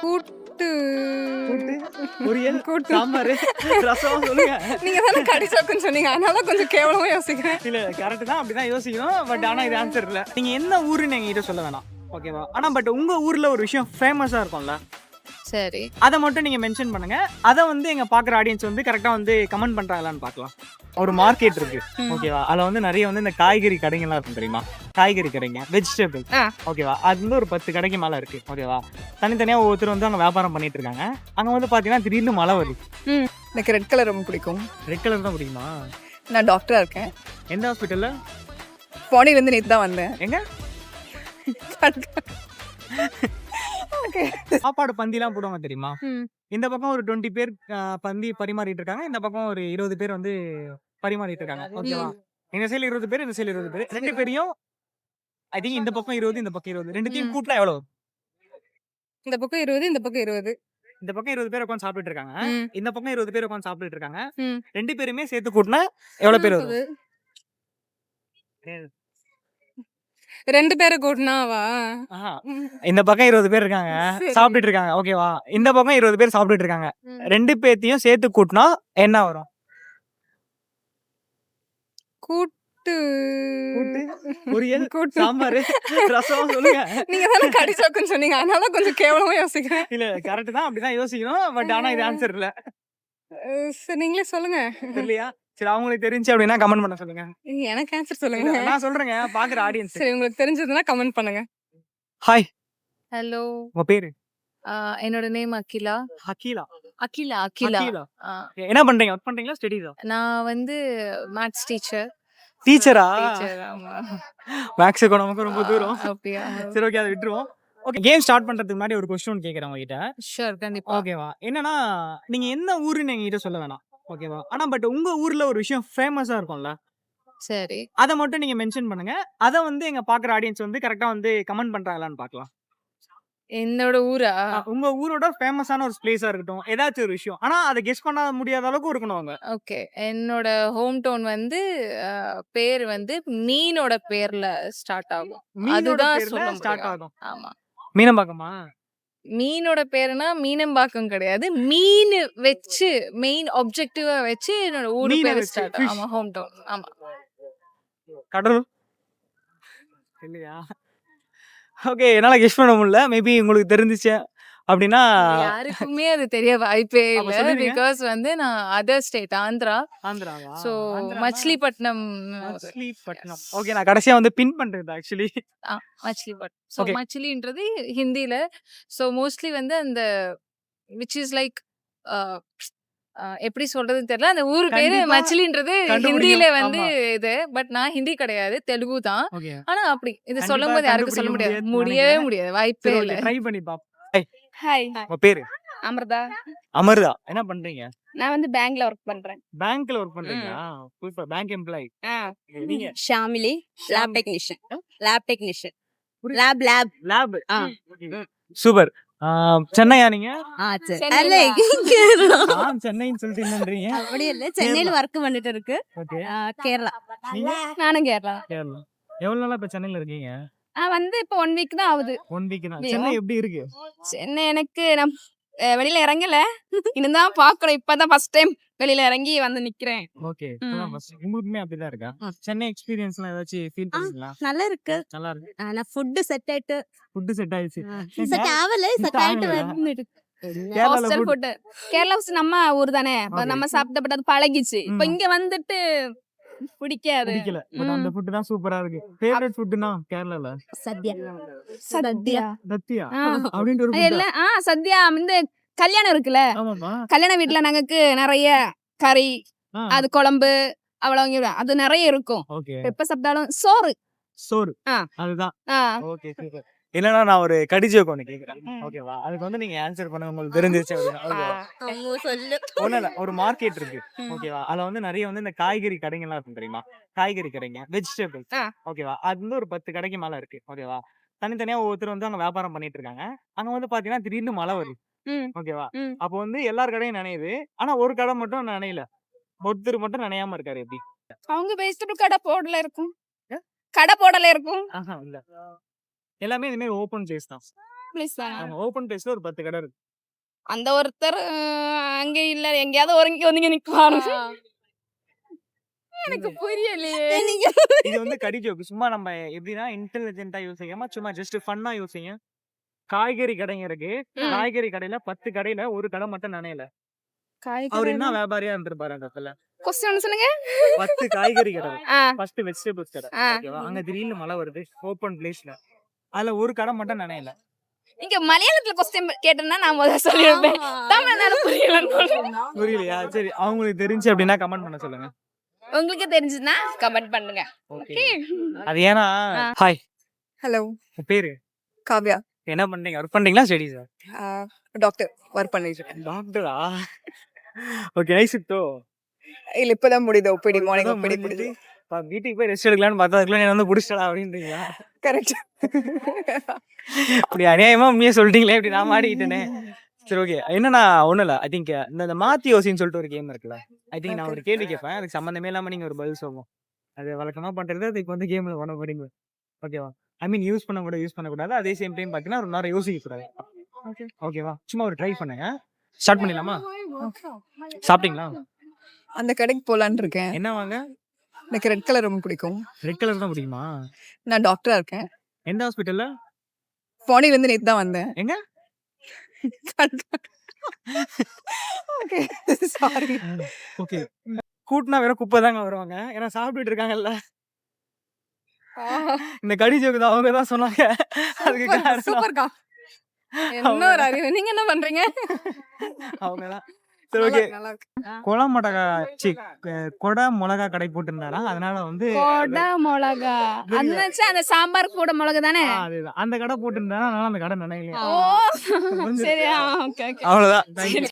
கூட்டு. கூட்டு, பொரியல், கூட்டு. சாம்பார்? ரசம்? சொல்லுங்க. நீங்க தானே கடிச்சாக்குன்னு சொன்னீங்க. அதனால கொஞ்சம் கேவலமா யோசிக்கிறேன். இல்ல கரெக்ட் தான் அப்படிதான் யோசிக்கணும். பட் ஆனா இது ஆன்சர் இல்ல. நீங்க என்ன ஊருன்னு எங்ககிட்ட சொல்ல வேணாம். ஓகேவா ஆனா பட் உங்க ஊர்ல ஒரு விஷயம் ஃபேமஸா இருக்கும்ல? சரி. அதை மட்டும் நீங்க மென்ஷன் பண்ணுங்க. அதை வந்து எங்க பாக்குற ஆடியன்ஸ் வந்து கரெக்டா வந்து கமெண்ட் பண்றாங்களான்னு பார்க்கலாம். ஒரு மார்க்கெட் இருக்கு. ஓகேவா அதுல வந்து நிறைய வந்து இந்த காய்கறி கடைங்கெல்லாம் இருக்கும் தெரியுமா? காய்கறி கடைங்க. வெஜிடபிள். ஓகேவா அது வந்து ஒரு பத்து கடைக்கு மேல இருக்கு. ஓகேவா தனித்தனியா ஒவ்வொருத்தர் வந்து அங்க வியாபாரம் பண்ணிட்டு இருக்காங்க. அங்க வந்து பாத்தீங்கன்னா திடீர்னு மழை வருது. எனக்கு ரெட் கலர் ரொம்ப பிடிக்கும். ரெட் கலர் தான் பிடிக்குமா? நான் டாக்டரா இருக்கேன். எந்த ஹாஸ்பிட்டல்ல பாண்டியிலேருந்து நேற்று தான் வந்தேன். எங்க? சாப்பாடு பந்திலாம் போடுவாங்க தெரியுமா. இந்த பக்கம் ஒரு டுவெண்ட்டி பேர் பந்தி பரிமாறிட்டு இருக்காங்க. இந்த பக்கம் ஒரு இருபது பேர் வந்து பரிமாறிட்டு இருக்காங்க. ஓகேவா? இந்த சைடுல இருபது பேர் இந்த சைடுல இருபது பேர். ரெண்டு பேரையும் ஐ திங்க் இந்த பக்கம் இருபது இந்த பக்கம் இருபது. ரெண்டுத்தையும் ம். கூட்டினா எவ்வளவு? இந்த பக்கம் இருபது இந்த பக்கம் இருபது. இந்த பக்கம் இருபது பேர் உட்காந்து சாப்பிட்டுட்டு இருக்காங்க. இந்த பக்கம் இருபது பேர் உட்காந்து சாப்பிட்டுட்டு இருக்காங்க. ரெண்டு பேருமே சேர்த்து கூட்டினா எவ்வளவு பேர் வரும்? ரெண்டு பேரை கூட்டினாவா. இந்த பக்கம் இருபது பேர் இருக்காங்க. சாப்பிட்டுட்டு இருக்காங்க. ஓகேவா? இந்த பக்கம் இருபது பேர் சாப்பிட்டுட்டு இருக்காங்க. ரெண்டு பேர்த்தையும் சேர்த்து கூட்டினா என்ன வரும்? கூட்டு. பொரியல், கூட்டு. சாம்பார்? ரசம் சொல்லுங்க. நீங்க தானே கடிச்சாக்குன்னு சொன்னீங்க. அதனால கொஞ்சம் கேவலமா யோசிக்கிறேன். இல்ல கரெக்ட் தான். அப்படிதான் யோசிக்கணும். பட் ஆனா இது ஆன்சர் இல்ல. சரி நீங்களே சொல்லுங்க. தெரியலையா? சரி அவங்களுக்கு தெரிஞ்சு அப்படின்னா கமெண்ட் பண்ண சொல்லுங்க. எனக்கு ஆன்சர் சொல்லுங்க. நான் சொல்றேங்க. பாக்குற ஆடியன்ஸ் சரி உங்களுக்கு தெரிஞ்சதுன்னா கமெண்ட் பண்ணுங்க. ஹாய் ஹலோ உங்க பேரு? என்னோட நேம் அகிலா. அகிலா. அகிலா ஆ, என்ன பண்றீங்க? ஒர்க் பண்றீங்களா? ஸ்டடிஸா நான் வந்து மேத்ஸ் டீச்சர் டீச்சரா மேக்ஸுக்கு நமக்கு ரொம்ப தூரம். சரி ஓகே அதை விட்டுருவோம். ஓகே கேம் ஸ்டார்ட் பண்றதுக்கு முன்னாடி ஒரு கொஸ்டின் கேக்குறேன் உங்ககிட்ட. ஷூர் கண்டிப்பா. ஓகேவா என்னன்னா நீங்க என்ன ஊருன்னு எங்ககிட்ட சொல்ல வேணாம். ஓகேவா ஆனா பட் உங்க ஊர்ல ஒரு விஷயம் ஃபேமஸா இருக்கும்ல? சரி. அதை மட்டும் நீங்க மென்ஷன் பண்ணுங்க. அதை வந்து எங்க பாக்குற ஆடியன்ஸ் வந்து கரெக்டா வந்து கமெண்ட் பண்றாங்களான்னு பார்க்கலாம். என்னோட ஊரா? உங்க ஊரோட ஃபேமஸான ஒரு பிளேஸா இருக்கட்டும். ஏதாச்சும் ஒரு விஷயம். ஆனா அதை கெஸ் பண்ண முடியாத அளவுக்கு இருக்கணும் அவங்க ஓகே. என்னோட ஹோம் டவுன் வந்து பேர் வந்து மீனோட பேர்ல ஸ்டார்ட் ஆகும். மீனோட அதுதான் பேர்ல சொல்ல ஸ்டார்ட் முடியும். ஆகும். ஆமா. மீனம்பாக்கமா? மீனோட பேருனா மீனம்பாக்கம் கிடையாது. மீன் வச்சு மெயின் ஆப்ஜெக்டிவா வச்சு என்னோட ஊர் மீனை பேர் வச்சு, ஸ்டார்ட் fish. ஆமா ஹோம் டவுன் ஆமா. கடல் இல்லையா? ஓகே என்னால கெஸ் பண்ண முடியல. மேபி உங்களுக்கு தெரிஞ்சிச்சு அப்படின்னா யாருக்குமே அது தெரிய வாய்ப்பே இல்ல. பிகாஸ் வந்து நான் அதர் ஸ்டேட் ஆந்திரா சோ ஆந்திரானா? மச்சிலிப்பட்டினம் மச்சிலிப்பட்டினம் ஓகே நான் கடைசியா வந்து பின் பண்றது ஆக்சுவலி மச்சிலிப்பட்டினம் ஸோ. மச்சிலின்றது ஹிந்தில. ஸோ மோஸ்ட்லி வந்து அந்த விச் இஸ் லைக் எப்படி சொல்றதுன்னு தெரியல. அந்த ஊர் பேரு மச்சிலின்றது. ஹிந்தில வந்து. இது. பட் நான் ஹிந்தி கிடையாது தெலுங்கு தான். ஆனா அப்படி இது சொல்லும் போது யாருக்கும் சொல்ல முடியாது. முடியவே முடியாது. வாய்ப்பே இல்ல. ட்ரை பண்ணி ஹாய் உங்க பேரு? அமிர்தா. அமர்தா. என்ன பண்றீங்க? நான் வந்து பேங்க்ல ஒர்க் பண்றேன். பேங்க்ல ஒர்க் பண்றீங்களா? சூப்பர் பேங்க் எம்ப்ளாயி நீங்க? Shamili lab. Technician lab technician lab lab lab. Super. சென்னையா நீங்க? சென்னைன்னு சொல்லிட்டு என்னன்றீங்க அப்படி இல்ல சென்னையில ஒர்க் பண்ணிட்டு இருக்கு. கேரளா. நானும் கேரளா. கேரளா. எவ்வளவு நாளா இப்ப சென்னையில இருக்கீங்க? வந்து இப்போ ஒன் வீக் தான் ஆகுது. ஒன் வீக் தான்? சென்னை எப்படி இருக்கு? சென்னை எனக்கு நான் வெளியில இறங்கல. இன்னும் பாக்குறேன் இப்பதான் ஃபர்ஸ்ட் டைம் வெளியில இறங்கி வந்து நிக்கிறேன். ஓகே. உங்களுக்குமே அப்படிதான் இருக்கா. சென்னை எக்ஸ்பீரியன்ஸ்லாம் ஏதாச்சும் ஃபீல். பண்ணீங்களா? நல்லா இருக்கு. நல்லா இருக்கு நான் ஃபுட் செட் ஆயிட்டு ஃபுட் செட் ஆயிடுச்சு. செட் ஆகல செட் ஆயிட்டு ஆகலையா? வந்து கேரளால ஹாஸ்டல் ஃபுட் கேரளா நம்ம ஊர் தானே. நம்ம சாப்பிட்டப்பட்டு பழகிச்சு. இப்ப. இங்க வந்துட்டு பிடிக்காது. பிடிக்கல. பட். அந்த ஃபுட் தான் சூப்பரா இருக்கு. ஃபேவரட் ஃபுட்னா கேரளால சத்யா. சத்யா. தத்தியா? ஆ. அப்படின்ட்டு ஒரு எல்லாம் ஆ சத்யா இந்த கல்யாணம் இருக்குல்ல? ஆமாமா கல்யாண வீட்டுல நமக்கு நிறைய கறி அது குழம்பு அவ்வளவு அது நிறைய இருக்கும். ஓகே. எப்ப சாப்பிட்டாலும் சோறு. சோறு. அதுதான். ஆ, ஓகே சூப்பர் இல்லனா நான் ஒரு கடிஜோக் ஒன்று கேக்குறேன். ம். ஓகேவா? அதுக்கு வந்து நீங்க ஆன்சர் பண்ண உங்களுக்கு தெரிஞ்சிருச்சு ஒண்ணும் இல்ல ஒரு மார்க்கெட் இருக்கு. ஓகேவா? அதுல வந்து நிறைய வந்து இந்த காய்கறி கடைங்கெல்லாம் இருக்கும் தெரியுமா? காய்கறி கடைங்க வெஜிடபிள் ஆ. ஓகேவா? அது வந்து ஒரு பத்து கடைக்கு மேல இருக்கு. ஓகேவா? தனித்தனியா ஒவ்வொருத்தர் வந்து அங்க வியாபாரம் பண்ணிட்டு இருக்காங்க. அங்க வந்து பாத்தீங்கன்னா திடீர்னு மழை வருது. ஓகேவா. அப்போ வந்து எல்லார் கடையும் நனையுது. ஆனா ஒரு கடை மட்டும் நனையல. ஒருத்தர் மட்டும் நனையாம இருக்காரு எப்படி? அவங்க வெஜிடபிள் கடை போடல இருக்கும்? கடை போடல இருக்கும். இல்ல. எல்லாமே இந்த மாதிரி ஓப்பன் பிளேஸ் தான். ப்ளீஸ் ஓப்பன் பிளேஸ்ல ஒரு பத்து கடை இருக்கு. அந்த ஒருத்தர் அங்க இல்ல. எங்கேயாவது ஒருங்கி ஒதுங்கி நிக்குவாரு எனக்கு புரியலையே. இது வந்து கடி ஜோக்கு சும்மா நம்ம எப்படின்னா இன்டெலிஜென்ட்டா யோசிக்காம சும்மா ஜஸ்ட் ஃபன்னா யோசிங்க காய்கறி கடைங்க இருக்கு. காய்கறி கடையில பத்து கடையில ஒரு கடை மட்டும் நனையல அவர் என்ன வியாபாரியா இருந்திருப்பாரு அந்த இடத்துல. கொஸ்டின் சொல்லுங்க. பத்து காய்கறி கடை ஃபர்ஸ்ட் வெஜிடபிள்ஸ் கடை. அங்க திடீர்னு மழை வருது. ஓப்பன் பிளேஸ்ல அதுல ஒரு கடை மட்டும் நனையல. இங்க மலையாளத்துல கொஸ்டின் கேட்டேன்னா நான் முதல்ல சொல்லியிருப்பேன். தமிழ்நாடு புரியலன்னு புரியலையா? சரி அவங்களுக்கு தெரிஞ்சு அப்படின்னா கமெண்ட் பண்ண சொல்லுங்க. உங்களுக்கு தெரிஞ்சதுன்னா கமெண்ட் பண்ணுங்க. ஓகே. அது ஏன்னா ஹாய் ஹலோ உன் பேரு? காவ்யா. என்ன பண்றீங்க? ஒர்க் பண்றீங்களா? ஸ்டடி சார் டாக்டர் ஒர்க் பண்ணிட்டு இருக்கேன். டாக்டரா ஓகே நைஸ் தோ. இல்ல இப்பதான் முடியுது. ஒப்பிடி மார்னிங் ஒப்பிடி முடியுது வீட்டுக்கு போய் ரெஸ்ட் எடுக்கலாம்னு பார்த்தா அதுக்குள்ள என்ன வந்து புடிச்சிடா அப்படின்றீங்களா? கரெக்ட் இப்படி அநியாயமா உண்மையா சொல்லிட்டீங்களே இப்படி நான் மாட்டிக்கிட்டேனே. சரி ஓகே என்னன்னா ஒண்ணும் இல்ல. ஐ திங்க் இந்த இந்த மாத்தி யோசின்னு சொல்லிட்டு ஒரு கேம் இருக்குல்ல? ஐ திங்க் நான் ஒரு கேள்வி கேட்பேன். அதுக்கு சம்மந்தமே இல்லாம நீங்க ஒரு பதில் சொல்லுவோம் அது வழக்கமா பண்றது அதுக்கு வந்து கேம்ல பண்ண போறீங்க ஓகேவா ஐ மீன் யூஸ் பண்ண கூட யூஸ் பண்ணக்கூடாது அதே சேம் டைம் பார்த்தீங்கன்னா ஒரு நேரம் யோசிக்க கூடாது. ஓகேவா சும்மா ஒரு ட்ரை பண்ணுங்க. ஸ்டார்ட் பண்ணிடலாமா? சாப்பிட்டீங்களா? அந்த கடைக்கு போலான்னு இருக்கேன். என்ன வாங்க? எனக்கு ரெட் கலர் ரொம்ப பிடிக்கும். ரெட் கலர் தான் பிடிக்குமா? நான் டாக்டரா இருக்கேன். எந்த ஹாஸ்பிட்டல்ல பாண்டியில இருந்து நேத்து தான் வந்தேன். எங்க? ஓகே சாரி ஓகே கூட்டினா வேற குப்பை தாங்க வருவாங்க. ஏன்னா சாப்பிட்டுட்டு இருக்காங்கல்ல. இந்த கடி ஜோக்கு தான் அவங்க தான் சொன்னாங்க. அதுக்கு சூப்பர்க்கா என்ன ஒரு அறிவு. நீங்க என்ன பண்றீங்க? அவங்க தான். சரி ஓகே. கொலை மிளகா சி கொடை மிளகா கடை போட்டிருந்தாரா? அதனால வந்து கொடை மிளகா? அந்த சாம்பார் கூட மிளகு தானே? ஆ, அதேதான். அந்த கடை போட்டிருந்தாரா? அதனால அந்த கடை நினைக்கலையா ஓ. சரி ஓகே ஓகே. அவ்வளவுதான்.